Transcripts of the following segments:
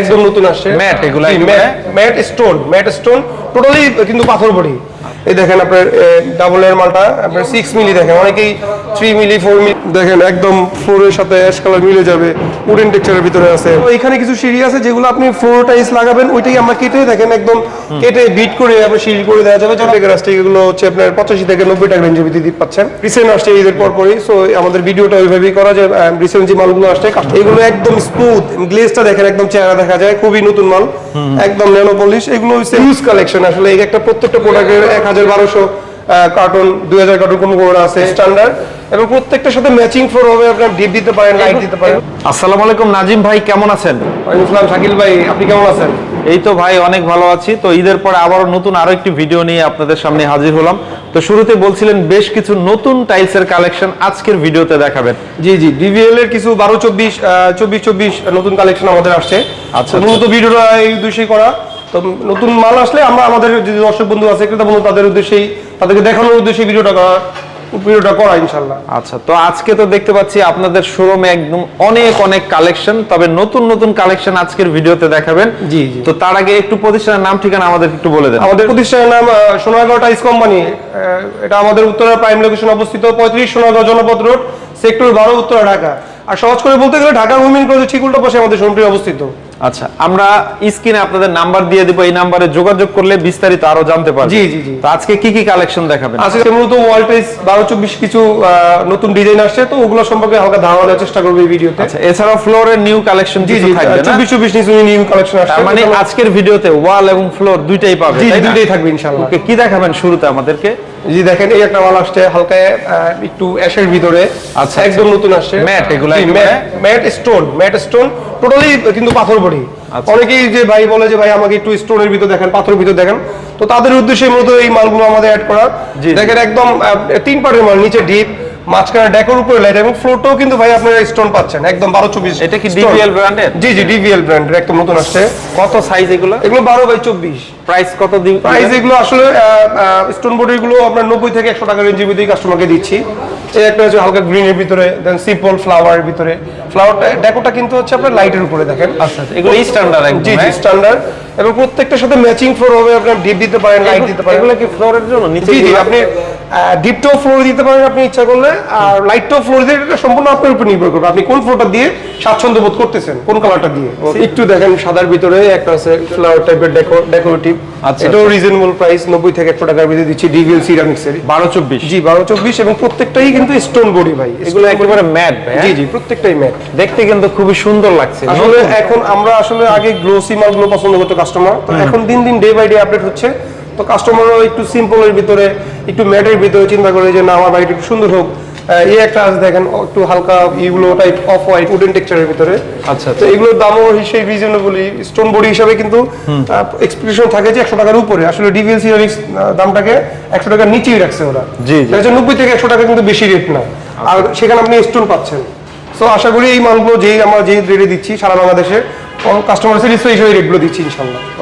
একদম নতুন আসছে। ম্যাট এগুলা matt stone matt stone totally কিন্তু পাথর বডি। এই দেখেন আপনার ডাবল এর মালটা, আপনার সিক্স মিলি দেখেন, অনেকেই থ্রি মিলি ফোর মিলি দেখেন, একদম ফ্লোরের সাথে অ্যাশ কালার মিলে যাবে উডেন টেক্সচারের ভিতরে আছে। তো এখানে কিছু সিঁড়ি আছে যেগুলো আপনি ফ্লোর টাইলস লাগাবেন, ওইটাই আমরা কেটে দেখেন, একদম কেটে বিট করে আপনার সিঁড়ি করে দেওয়া যাবে। চলে গাছটা এগুলো হচ্ছে আপনার পঁচাশি থেকে নব্বই টাকা রেঞ্জের ভিত্তি পাচ্ছেন। রিসেন্ট আসছে ঈদের পর পরই সো আমাদের ভিডিওটা ওইভাবেই করা যে রিসেন্ট যে মালগুলো আসছে, এগুলো একদম স্মুথ গ্লেজটা দেখেন, একদম চেহারা দেখা যায়, খুবই নতুন মাল, একদম ন্যানো পলিশ এগুলো হচ্ছে ইউজ কালেকশন আসলে এই একটা প্রত্যেকটা প্রোডাক্টের এক হাজার বারোশো কার্টুন দুই হাজার কার্টুন কোনো কোনো আছে। স্ট্যান্ডার্ড এবং প্রত্যেকটার সাথে ম্যাচিং ফ্লোর হবে আপনার ডিপ দিতে পারেন লাইট দিতে পারেন। আসসালামু আলাইকুম নাজিম ভাই কেমন আছেন? ওয়ালাইকুম আসসালাম শাকিল ভাই আপনি কেমন আছেন? এই তো ভাই অনেক ভালো আছি। তো ঈদের পরে আবারও নতুন আরও একটি ভিডিও নিয়ে আপনাদের সামনে হাজির হলাম। তো শুরুতে বলছিলেন বেশ কিছু নতুন টাইলসের কালেকশন আজকের ভিডিওতে দেখাবেন। জি জি ডিভিএল এর কিছু বারো চব্বিশ চব্বিশ চব্বিশ নতুন কালেকশন আমাদের আসছে। আচ্ছা, তো মূলত ভিডিওটা এই উদ্দেশ্যেই করা। তো নতুন মাল আসলে আমরা আমাদের যদি দর্শক বন্ধু আছে ক্রেতা বন্ধু তাদের উদ্দেশ্যেই তাদেরকে দেখানোর উদ্দেশ্যে ভিডিওটা করা ভিডিওটা করা ইনশাল্লাহ আচ্ছা তো আজকে তো দেখতে পাচ্ছি আপনাদের শোরুমে একদম অনেক অনেক কালেকশন তবে নতুন নতুন কালেকশন আজকের ভিডিওতে দেখাবেন। জি, জি। তো তার আগে একটু প্রতিষ্ঠানের নাম ঠিকানা আমাদের একটু বলে দেন। আমাদের প্রতিষ্ঠানের নাম আহ, সোনারগাঁও টাইস কোম্পানি এটা আমাদের উত্তরা প্রাইম লোকেশন অবস্থিত পঁয়ত্রিশ সোনারগাঁও জনপদ রোড সেক্টর বারো উত্তরা ঢাকা। আর সহজ করে বলতে গেলে ঢাকা উইমেন কলেজের ঠিক উল্টো পাশে আমাদের শোরুমটি অবস্থিত। আচ্ছা আমরা স্ক্রিনে আপনাদের নাম্বার দিয়ে দিব এই নাম্বারে যোগাযোগ করলে বিস্তারিত আরও জানতে পারবেন। জি, জি, জি। তো আজকে কি কি কালেকশন দেখাবেন? আজকে মূলত ওয়াল টাইস বারো কিছু নতুন ডিজাইন আসছে তো ওগুলো সম্পর্কে হালকা ধারণা দেওয়ার চেষ্টা করব এই ভিডিওতে আচ্ছা এছাড়াও ফ্লোরের নিউ কালেকশন কিছু থাকবে না? চব্বিশ চব্বিশ নিচু নিউ কালেকশন আসছে। মানে আজকের ভিডিওতে ওয়াল এবং ফ্লোর দুইটাই পাবে জি তাই থাকবে ইনশাল্লাহ। ওকে কি দেখাবেন শুরুতে আমাদেরকে? জি দেখেন এই একটা মাল আসছে হালকা একটু অ্যাশের ভিতরে। আচ্ছা, একদম নতুন আসছে। ম্যাট এগুলো? Matt stone matt stone totally কিন্তু পাথর বডি। আচ্ছা। অনেকেই যে ভাই বলে যে ভাই আমাকে একটু স্টোনের ভিতর দেখেন পাথর ভিতর দেখেন। তো তাদের উদ্দেশ্যে মূলত এই মালগুলো আমাদের অ্যাড করা। দেখেন একদম তিন পাটের মাল নিচে ডিপ মাঝখানে ডেকোর উপরে লাইট এবং ফ্লোরটাও কিন্তু ভাই আপনারা স্টোন পাচ্ছেন একদম বারো চব্বিশ এটা কি DVL brand-এর? জি জি ডিভিএল ব্র্যান্ডের একদম নতুন আসছে। কত সাইজ এগুলো? এগুলো বারো বাই চব্বিশ। প্রাইস কত দিন প্রাইস এগুলো আসলে স্টোন বডিরগুলো আমরা নব্বই থেকে একশো টাকা রেঞ্জের ভিতরে কাস্টমারকে দিচ্ছি। এই একটা হচ্ছে হালকা গ্রিনের ভিতরে দেন সিম্পল ফ্লাওয়ারের ভিতরে। ফ্লাওয়ারটা ডেকোটা কিন্তু হচ্ছে আপনার লাইটের উপরে দেখেন। আচ্ছা আচ্ছা, এগুলো স্ট্যান্ডার্ড জি জি? স্ট্যান্ডার্ড এবং প্রত্যেকটার সাথে ম্যাচিং ফ্লোর হবে আপনার ডিপ দিতে পারেন লাইট দিতে পারেন। এগুলো কি ফ্লোরের জন্য? নিচে আপনি ডিপটাও ফ্লোর দিতে পারেন আপনি ইচ্ছা করলে আর লাইটটাও ফ্লোর দিয়ে এটা সম্পূর্ণ আপনার উপর নির্ভর করবে। আপনি কোন ফ্লোরটা দিয়ে স্বাচ্ছন্দ্য বোধ করতেছেন কোন কালারটা দিয়ে? একটু দেখেন সাদার ভিতরে একটা আছে ফ্লাওয়ার টাইপের ডেকোরেটিভ আচ্ছা, এটাও। রিজনেবল প্রাইস নব্বই থেকে একশো টাকার ভিতরে দিচ্ছি ডিভিএল সিরামিক্স এর। বারো চব্বিশ। জি বারো চব্বিশ এবং প্রত্যেকটাই কিন্তু স্টোন বডি ভাই। এগুলো একেবারে ম্যাট জি জি প্রত্যেকটাই ম্যাট দেখতে কিন্তু খুবই সুন্দর লাগছে। আসলে এখন আমরা আসলে আগে গ্লোসি মালগুলো পছন্দ করতো কাস্টমার তো এখন দিন দিন ডে বাই ডে আপডেট হচ্ছে। তো কাস্টমারও একটু সিম্পলের ভিতরে একটু ম্যাটের ভিতরে চিন্তা করে যে না আমার বাড়িটা একটু সুন্দর হোক। এই একটা আছে দেখেন একটু হালকা ইগুলো টাইপ অফ হোয়াইট উডেন টেক্সচারের ভিতরে। আচ্ছা, তো এগুলোর দামও হিসেবে রিজনেবলি স্টোন বডি হিসাবে কিন্তু এক্সপেকটেশন থাকে যে একশো টাকার উপরে। আসলে ডিভিএল সিরামিক্স দামটাকে একশো টাকার নিচেই রাখছে ওরা। জি, জি। নব্বই থেকে একশো টাকা কিন্তু বেশি রেট না। আর সেখানে আপনি স্টোন পাচ্ছেন। সো আশা করি এই মালগুলো যেই আমরা যেই রেটে দিচ্ছি সারা বাংলাদেশে কাস্টমার স্যাটিসফাই হিসেবে রেটগুলো দিচ্ছি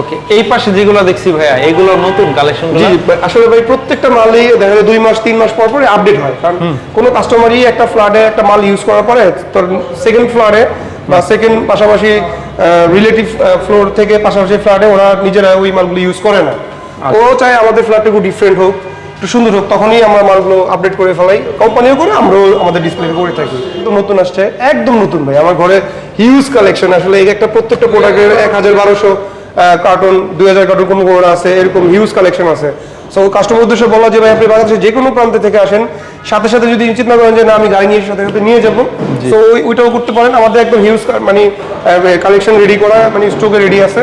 ওকে এই পাশে যেগুলো দেখছি ভাইয়া এগুলো নতুন কালেকশন জি আসলে ভাই প্রত্যেকটা মালই দেখা যায় দুই মাস তিন মাস পর পরে আপডেট হয়। কারণ কোনো কাস্টমারই একটা ফ্ল্যাটে একটা মাল ইউজ করার পরে তোর সেকেন্ড ফ্লোরে বা সেকেন্ড পাশাপাশি রিলেটিভ ফ্লোর থেকে পাশাপাশি ফ্ল্যাটে ওরা নিজেরা ওই মালগুলো ইউজ করে না। ও চায় আমাদের ফ্ল্যাটটা একটু ডিফারেন্ট হোক। একটু সুন্দর হোক তখনই আমরা মালগুলো আপডেট করে ফেলাই। কোম্পানিও করে আমরাও আমাদের ডিসপ্লে করে থাকি। একদম নতুন আসছে একদম নতুন ভাই। আমার ঘরে হিউজ কালেকশন আসলে এই একটা প্রত্যেকটা প্রোডাক্টের এক হাজার বারোশো কার্টুন দুই হাজার কার্টন কোনো কোনো আছে এরকম হিউজ কালেকশন আছে। সো কাস্টমার উদ্দেশ্যে বলা যে ভাই আপনি বাংলাদেশের যে কোনো প্রান্ত থেকে আসেন সাথে সাথে যদি নিশ্চিত না করেন যে না আমি গাড়ি নিয়ে সাথে সাথে নিয়ে যাব। তো ওই ওইটাও করতে পারেন। আমাদের একদম হিউজ মানে কালেকশন রেডি করা মানে স্টকে রেডি আছে।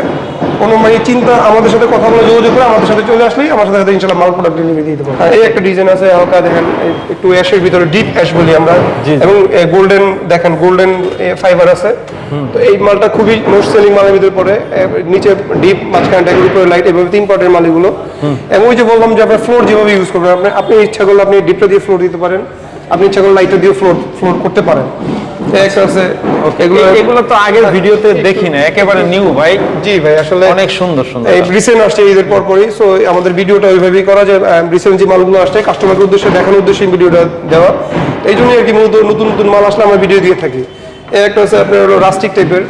কোনো মানে চিন্তা আমাদের সাথে কথা বলে যোগাযোগ করে আমাদের সাথে চলে আসলেই আমার সাথে ইনশাল্লাহ মাল প্রোডাক্ট ডেলিভারি এই একটা ডিজাইন আছে হালকা দেখেন একটু অ্যাশের ভিতরে ডিপ অ্যাশ বলি আমরা। এবং গোল্ডেন দেখেন গোল্ডেন ফাইবার আছে। তো এই মালটা খুবই মোস্ট সেলিং মালের ভিতরে পড়ে। নিচে ডিপ মাঝখানে উপরে লাইট এভাবে তিন পার্টের মাল এগুলো এবং ওই যে বললাম যে আপনার ফ্লোর যেভাবে ইউজ করবেন আপনি আপনি ইচ্ছা করলে আপনি ডিপটা দিয়ে ফ্লোর দিতে পারেন। আপনি ইচ্ছা করলে লাইটটা দিয়ে ফ্লোর ফ্লোর করতে পারেন। এই আছে এগুলো এগুলো এগুলো তো আগের ভিডিওতে দেখি না একেবারে নিউ ভাই। জি ভাই আসলে অনেক সুন্দর সুন্দর। এই রিসেন্ট আসছে ঈদের পর পরই সো আমাদের ভিডিওটা ওইভাবেই করা যায় রিসেন্ট যে মালগুলো আসছে উদ্দেশ্যে দেখানোর উদ্দেশ্যে ভিডিওটা দেওয়া। এই জন্যই আর কি মূলত নতুন নতুন মাল আসলে আমরা ভিডিও দিয়ে থাকি। একটা হচ্ছে আপনার রাস্টিক টাইপের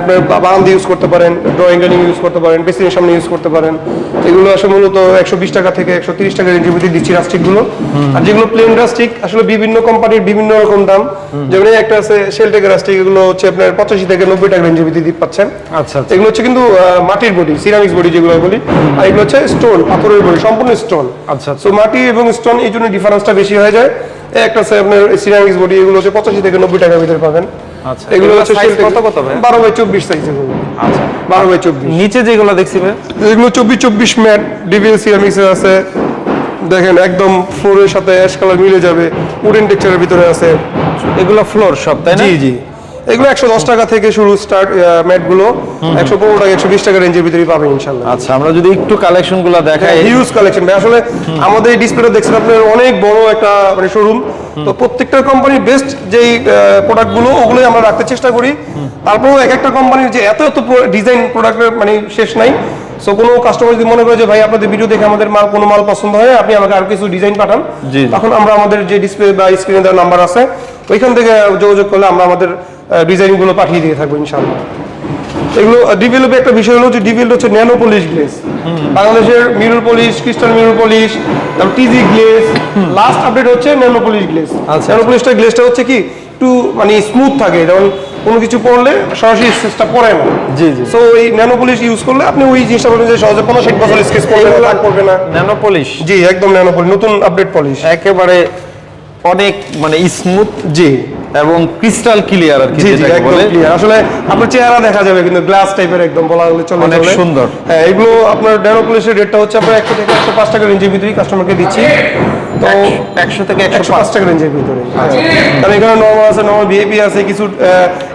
আপনার বারান্দা ইউজ করতে পারেন ড্রয়িং ডাইনিং ইউজ করতে পারেন বেসিনের সামনে ইউজ করতে পারেন। এগুলো আসলে মূলত একশো বিশ টাকা থেকে একশো তিরিশ টাকা রেঞ্জের মধ্যে দিচ্ছি রাস্টিকগুলো আর যেগুলো প্লেন রাস্টিক আসলে বিভিন্ন কোম্পানির বিভিন্ন রকম দাম। যেমন একটা আছে শেলটেকের রাস্টিক এগুলো হচ্ছে আপনার পঁচাশি থেকে নব্বই টাকা রেঞ্জের মধ্যে দিয়ে পাচ্ছেন। আচ্ছা আচ্ছা। এগুলো হচ্ছে কিন্তু মাটির বডি সিরামিক্স বডি যেগুলো বলি। আর এগুলো হচ্ছে স্টোন পাথরের বডি সম্পূর্ণ স্টোন আচ্ছা। সো মাটি এবং স্টোন এই জন্য ডিফারেন্সটা বেশি হয়ে যায়। একটা আছে আপনার সিরামিক্স বডি এগুলো হচ্ছে পঁচাশি থেকে নব্বই টাকার ভিতরে পাবেন। আচ্ছা এগুলো হচ্ছে কত কত ভাই? বারো বাই চব্বিশ সাইজ এগুলো। আচ্ছা। বারো বাই চব্বিশ। নিচে যেগুলো দেখছি ভাই? এগুলো চব্বিশ চব্বিশ ম্যাট ডিভিএল সিরামিক্সের আছে। দেখেন একদম ফ্লোরের সাথে অ্যাশ কালার মিলে যাবে। উডেন টেক্সচারের ভিতরে আছে। এগুলো ফ্লোর সব তাই না? জি জি। এগুলো একশো দশ টাকা থেকে শুরু স্টার্ট ম্যাটগুলো একশো পনেরো টাকা একশো বিশ টাকা রেঞ্জের ভিতরে পাবেন ইনশাল্লাহ। আচ্ছা আমরা যদি একটু কালেকশনগুলো দেখাই। হিউজ কালেকশন ভাই আসলে আমাদের এই ডিসপ্লেটা দেখছেন আপনার অনেক বড় একটা মানে শোরুম তো প্রত্যেকটা কোম্পানির বেস্ট যেই প্রোডাক্টগুলো ওগুলোই আমরা রাখতে চেষ্টা করি। তারপরেও এক একটা কোম্পানির যে এত এত ডিজাইন প্রোডাক্টের মানে শেষ নাই। সো কোনো কাস্টমার যদি মনে করে যে ভাই আপনাদের ভিডিও দেখে আমাদের মাল কোনো মাল পছন্দ হয় আপনি আমাকে আর কিছু ডিজাইন পাঠান। তখন আমরা আমাদের যে ডিসপ্লে বা স্ক্রিনে দেওয়ার নাম্বার আছে ওইখান থেকে যোগাযোগ করলে আমরা আমাদের ডিজাইনগুলো পাঠিয়ে দিয়ে থাকব ইনশাআল্লাহ। এগুলো ডিভেলপে একটা বিষয় হলো যে ডিভেলপ হচ্ছে ন্যানো পলিশ গ্লেস বাংলাদেশের mirror polish crystal mirror polish তারপর টিজি গ্লেস লাস্ট আপডেট হচ্ছে ন্যানো পলিশ গ্লেস। ন্যানো পলিশটা গ্লেসটা হচ্ছে কি একটু মানে স্মুথ থাকে যেমন কোনো কিছু পড়লে সরাসরি পড়ে না। জি, জি। সো এই ন্যানো পলিশ ইউজ করলে আপনি ওই জিনিসটা বলবেন যে সহজে কোনো ষাট বছর স্কেচ করবে না। ন্যানো পলিশ জি একদম ন্যানো পলিশ নতুন আপডেট পলিশ একেবারে অনেক মানে স্মুথ জি। এবং ক্রিস্টাল ক্লিয়ার আর কি যেটাকে বলে। আসলে আপনার চেহারা দেখা যাবে কিন্তু গ্লাস টাইপের একদম বলা হলে চলে অনেক সুন্দর। হ্যাঁ এগুলো আপনার ড্যানো পুলিশের রেটটা হচ্ছে আপনার একশো থেকে একশো পাঁচ টাকা রেঞ্জের ভিতরেই কাস্টমারকে দিচ্ছি। একশো থেকে একশো একশো পাঁচ টাকা রেঞ্জের ভিতরে। এখানে নর্মাল আছে নর্মাল ভিএপি আছে কিছু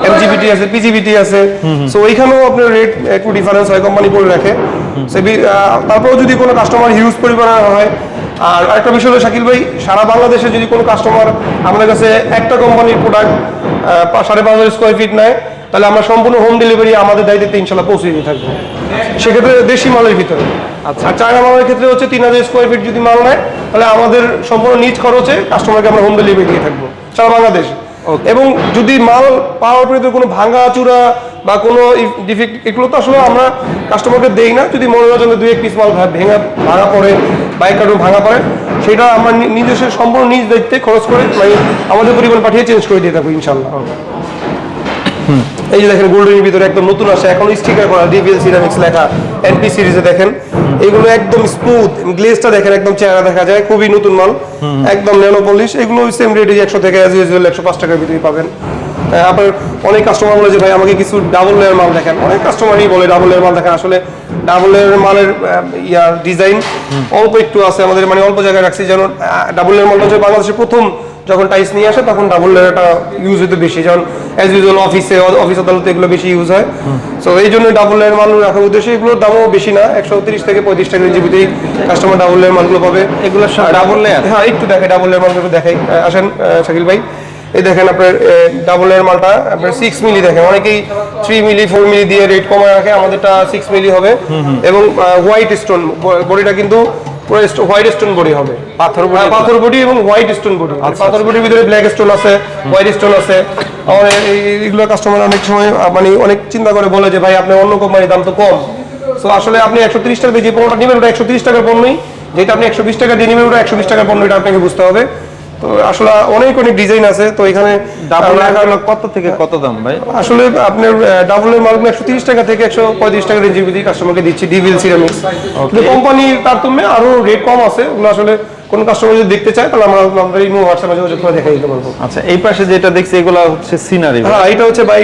এমজিবিটি আছে পিজিবিটি আছে। সো ওইখানেও আপনার রেট একটু ডিফারেন্স হয় কোম্পানি করে রাখে। তারপরেও যদি কোনো কাস্টমার হিউজ পরিমাণে হয় আর একটা বিষয় হলো শাকিল ভাই সারা বাংলাদেশে যদি কোনো কাস্টমার আমাদের কাছে একটা কোম্পানির প্রোডাক্ট সাড়ে পাঁচ হাজার স্কোয়ার ফিট নেয় তাহলে আমরা সম্পূর্ণ হোম ডেলিভারি আমাদের দায়িত্বে ইনশাল্লাহ পৌঁছে দিয়ে থাকব। সেক্ষেত্রে দেশি মালের ভিতরে। আচ্ছা। চায়না মালের ক্ষেত্রে হচ্ছে তিন হাজার স্কোয়ার ফিট যদি মাল নেয় তাহলে আমাদের সম্পূর্ণ নিজ খরচে কাস্টমারকে আমরা হোম ডেলিভারি দিয়ে থাকব সারা বাংলাদেশ। এবং যদি মাল পাওয়ার পরে কোনো ভাঙা চূড়া বা কোনো ডিফেক্ট এগুলো তো আসলে আমরা কাস্টমারকে দেই না। যদি মনে হয় যে দুই এক পিস মাল ভেঙা ভাঙা পড়ে বাইক কার্টুন ভাঙা পড়ে সেটা আমরা নিজস্ব সম্পূর্ণ নিজ দায়িত্বে খরচ করে মানে আমাদের পরিমাণ পাঠিয়ে চেঞ্জ করে দিয়ে থাকব ইনশাল্লাহ এই যে দেখেন গোল্ডেনের ভিতরে একদম নতুন আসে এখন স্টিকার করা ডিভিএল সিরামিক্স লেখা এনপি সিরিজে দেখেন। এগুলো একদম স্মুথ গ্লেজটা দেখেন একদম চেহারা দেখা যায় খুবই নতুন মাল একদম ন্যানো পলিশ এগুলো সেম রেটে একশো থেকে অ্যাজ ইউজুয়াল একশো পাঁচ টাকার ভিতরে পাবেন। আপনার অনেক কাস্টমার বলে যে ভাই আমাকে কিছু ডাবল লেয়ার মাল দেখেন। অনেক কাস্টমারই বলে ডাবল লেয়ার মাল দেখেন। আসলে ডাবল লেয়ার মালের ইয়ার ডিজাইন অল্প একটু আছে আমাদের মানে অল্প জায়গায় রাখছি। যেন ডাবল লেয়ার মালটা হচ্ছে বাংলাদেশের প্রথম যখন টাইস নিয়ে আসে তখন ডাবল লেয়ারটা ইউজ হতে বেশি। যেমন অ্যাজ ইউজুয়াল অফিসে অফিস আদালতে এগুলো বেশি ইউজ হয়। সো এই জন্য ডাবল লেয়ার মাল রাখার উদ্দেশ্যে এগুলোর দামও বেশি না একশো তিরিশ থেকে পঁয়ত্রিশ টাকা জিবিতেই কাস্টমার ডাবল লেয়ার মালগুলো পাবে। এগুলো ডাবল লেয়ার হ্যাঁ একটু দেখে ডাবল লেয়ার মালগুলো দেখাই। আসেন শাকিল ভাই। এই দেখেন আপনার ডাবল লেয়ার মালটা আপনার সিক্স মিলি দেখেন। অনেকেই থ্রি মিলি ফোর মিলি দিয়ে রেট কমায় রাখে আমাদেরটা সিক্স মিলি হবে। এবং হোয়াইট স্টোন বডিটা কিন্তু হোয়াইট স্টোন বডি হবে। পাথর হ্যাঁ, পাথর বডি এবং হোয়াইট স্টোন বডি পাথর বডির ভিতরে ব্ল্যাক স্টোন আছে হোয়াইট স্টোন আছে। আমার এই- এই- এইগুলো কাস্টমার অনেক সময় মানে অনেক চিন্তা করে বলে যে ভাই আপনি অন্য কোম্পানির দাম তো কম। সো আসলে আপনি একশো তিরিশ টাকা দিয়ে যে পণ্যটা নেবেন ওটা একশো তিরিশ টাকার পণ্যই। যেটা আপনি একশো বিশ টাকা দিয়ে নেবেন ওটা একশো বিশ টাকার পণ্য এটা আপনাকে বুঝতে হবে। তো আসলে অনেক অনেক ডিজাইন আছে তো এখানে ডাবল কত থেকে কত দাম ভাই? আসলে আপনার ডাবলের মালগুলো একশো তিরিশ টাকা থেকে একশো পঁয়ত্রিশ টাকা রেঞ্জের ভিতরে কাস্টমারকে দিচ্ছি ডিভিল সিরামিক্স কোম্পানির তারতম্যে আরও রেট কম আছে ওগুলো আসলে কোন কাস্টমার যদি দেখতে চায় তাহলে আমরা আমাদের ইমো হোয়াটসঅ্যাপে যোগাযোগ করে দেখাই দিতে পারব। আচ্ছা এই পাশে যেটা দেখছি এগুলো হচ্ছে সিনারি হ্যাঁ এটা হচ্ছে বাই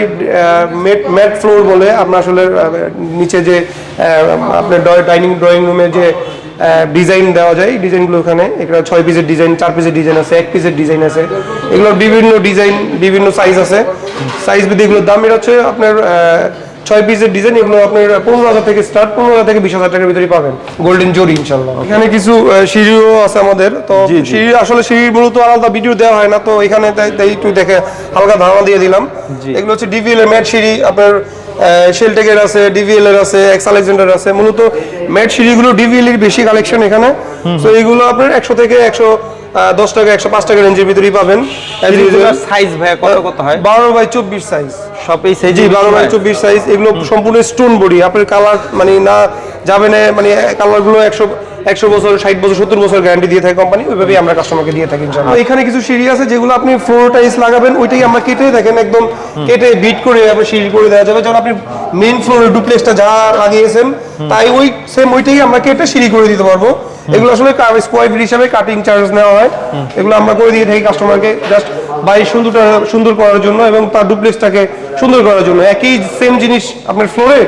ম্যাট ম্যাট ফ্লোর বলে আমরা আসলে নিচে যে আপনার ডাইনিং ড্রয়িং রুমে যে ডিজাইন দেওয়া যায়। ডিজাইনগুলো ওখানে এখানে ছয় পিসের ডিজাইন চার পিসের ডিজাইন আছে এক পিসের ডিজাইন আছে। এগুলোর বিভিন্ন ডিজাইন বিভিন্ন সাইজ আছে। সাইজ বিধি এগুলোর দাম এটা হচ্ছে আপনার ছয় পিসের ডিজাইন এগুলো আপনার পনেরো হাজার থেকে স্টার্ট পনেরো হাজার থেকে বিশ হাজার টাকার ভিতরে পাবেন। গোল্ডেন জরি ইনশাল্লাহ এখানে কিছু সিঁড়িও আছে আমাদের। তো। সিঁড়ি আসলে সিঁড়ির মূলত আলাদা ভিডিও দেওয়া হয় না। তো এখানে তাই তাই একটু দেখে হালকা ধারণা দিয়ে দিলাম। এগুলো হচ্ছে ডিভিএল এর ম্যাট সিঁড়ি আপনার শেলটেকের আছে ডিভিএল এর আছে এক্স আলেকজান্ডার আছে মূলত ম্যাট সিঁড়িগুলো ডিভিএল এর বেশি কালেকশন এখানে। তো এগুলো আপনার একশো থেকে একশো দশ টাকা একশো পাঁচ টাকা রেঞ্জের ভিতরেই পাবেন। সাইজ ভাইয়া কত কত হয়? বারো বাই চব্বিশ সাইজ সব এই সাইজ জি বারো বাই চব্বিশ সাইজ এগুলো সম্পূর্ণ স্টোন বডি আপনার কালার মানে না যাবে না মানে কালারগুলো একশো একশো বছর ষাট বছর সত্তর বছর গ্যারান্টি দিয়ে থাকে কোম্পানি ওইভাবেই আমরা কাস্টমারকে দিয়ে থাকি এখানে কিছু সিঁড়ি আছে যেগুলো আপনি ফ্লোর টাইলস লাগাবেন ওইটাই আমরা কেটে দেখেন একদম কেটে বিট করে আপনার সিঁড়ি করে দেওয়া যাবে। যেমন আপনি মেইন ফ্লোরে ডুপ্লেক্সটা যা লাগিয়েছেন তাই ওই সেম ওইটাই আমরা কেটে সিঁড়ি করে দিতে পারব। এগুলো আসলে স্কোয়ার ফিট হিসাবে কাটিং চার্জ নেওয়া হয়। এগুলো আমরা করে দিয়ে থাকি কাস্টমারকে জাস্ট বাড়ি সুন্দরটা সুন্দর করার জন্য এবং তার ডুপ্লেক্সটাকে সুন্দর করার জন্য। একই সেম জিনিস আপনার ফ্লোরে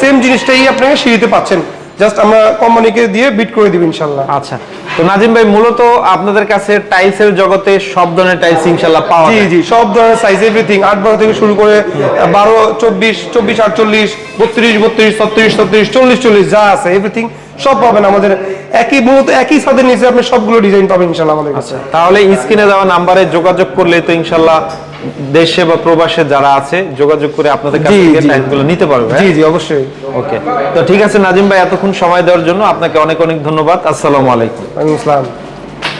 সেম জিনিসটাই আপনাকে সিঁড়িতে পাচ্ছেন। জাস্ট আমরা কোম্পানিকে দিয়ে বিট করে দিব ইনশাল্লাহ। আচ্ছা তো নাজিম ভাই মূলত আপনাদের কাছে টাইলসের জগতে সব ধরনের টাইলস ইনশাল্লাহ পাওয়া জি যায়। জি সব ধরনের সাইজ এভরিথিং আট বারো থেকে শুরু করে বারো চব্বিশ চব্বিশ আটচল্লিশ বত্রিশ বত্রিশ ছত্রিশ ছত্রিশ চল্লিশ চল্লিশ যা আছে এভরিথিং সব পাবেন আমাদের। একই মূলত একই ছাদের নিচে আপনি সবগুলো ডিজাইন পাবেন ইনশাল্লাহ আমাদের কাছে। তাহলে স্ক্রিনে দেওয়া নাম্বারে যোগাযোগ করলে তো ইনশাল্লাহ দেশে বা প্রবাসে যারা আছে যোগাযোগ করে আপনাদের কাছ থেকে জি। নিতে পারবে হ্যাঁ? জি জি অবশ্যই। ওকে। তো ঠিক আছে নাজিম ভাই এতক্ষণ সময় দেওয়ার জন্য আপনাকে অনেক অনেক ধন্যবাদ। আসসালামু আলাইকুম। ওয়ালাইকুম আসসালাম।